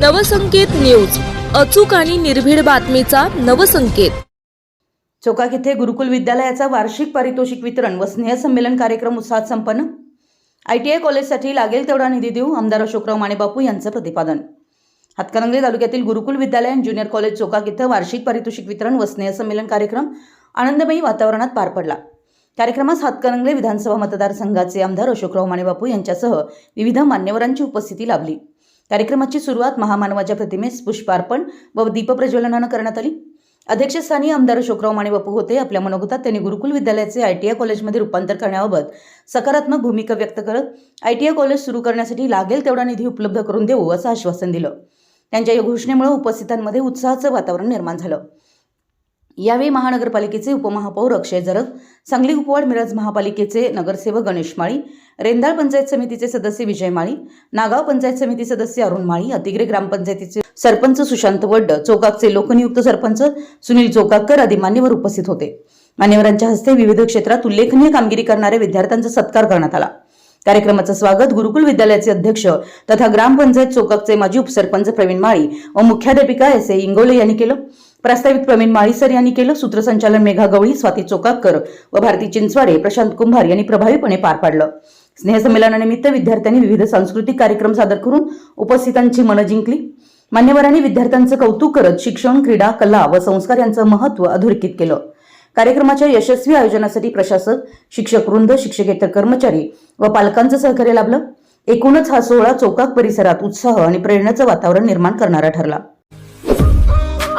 Navsanket news अचूक आणि निर्भीड बातमीचा नवसंकेत. चौकाक येथे गुरुकुल विद्यालयाचा वार्षिक पारितोषिक वितरण व स्नेहसंमेलन कार्यक्रम उत्साहात संपन्न. आय टी आय कॉलेजसाठी लागेल तेवढा निधी देऊ आमदार अशोकराव मानेबापू यांचं प्रतिपादन. हातकणंगले तालुक्यातील गुरुकुल विद्यालय आणि ज्युनियर कॉलेज चौकाक इथं वार्षिक पारितोषिक वितरण व स्नेहसंमेलन कार्यक्रम आनंदमयी वातावरणात पार पडला. कार्यक्रमास हातकणंगले विधानसभा मतदारसंघाचे आमदार अशोकराव माणेबापू यांच्यासह विविध मान्यवरांची उपस्थिती लाभली. कार्यक्रमाची सुरुवात महामानवाच्या प्रतिमेस पुष्पार्पण व दीपप्रज्वलनानं करण्यात आली. अध्यक्षस्थानी आमदार अशोकराव मानेबापू होते. आपल्या मनोगतात त्यांनी गुरुकुल विद्यालयाचे आय टी आय कॉलेजमध्ये रूपांतर करण्याबाबत सकारात्मक भूमिका व्यक्त करत आय टी आय कॉलेज सुरू करण्यासाठी लागेल तेवढा निधी उपलब्ध करून देऊ असं आश्वासन दिलं. त्यांच्या या घोषणेमुळे उपस्थितांमध्ये उत्साहाचं वातावरण निर्माण झालं. यावेळी महानगरपालिकेचे उपमहापौर अक्षय जरग सांगली उपवाड मिरज महापालिकेचे नगरसेवक गणेश माळी रेंदाळ पंचायत समितीचे सदस्य विजय माळी नागाव पंचायत समिती सदस्य अरुण माळी अतिग्रे ग्रामपंचायतीचे सरपंच सुशांत वड्ड चोकाकचे लोकनियुक्त सरपंच सुनील चोकाकर आदी मान्यवर उपस्थित होते. मान्यवरांच्या हस्ते विविध क्षेत्रात उल्लेखनीय कामगिरी करणाऱ्या विद्यार्थ्यांचा सत्कार करण्यात आला. कार्यक्रमाचं स्वागत गुरुकुल विद्यालयाचे अध्यक्ष तथा ग्रामपंचायत चोकाकचे माजी उपसरपंच प्रवीण माळी व मुख्याध्यापिका एस ए इंगोले यांनी केलं. प्रस्तावित प्रवीण माळीसर यांनी केलं. सूत्रसंचालन मेघा गवळी स्वाती चोकाकर व भारती चिंचवाडे प्रशांत कुंभार यांनी प्रभावीपणे पार पाडलं. स्नेहसंमेलनानिमित्त विद्यार्थ्यांनी विविध सांस्कृतिक कार्यक्रम सादर करून उपस्थितांची मनं जिंकली. मान्यवरांनी विद्यार्थ्यांचं कौतुक करत शिक्षण क्रीडा कला व संस्कार यांचं महत्त्व अधोरेखित केलं. कार्यक्रमाच्या यशस्वी आयोजनासाठी प्रशासक शिक्षक वृंद शिक्षकेतर कर्मचारी व पालकांचं सहकार्य लाभलं. एकूणच हा सोहळा चौकाक परिसरात उत्साह आणि प्रेरणेचं वातावरण निर्माण करणारा ठरला.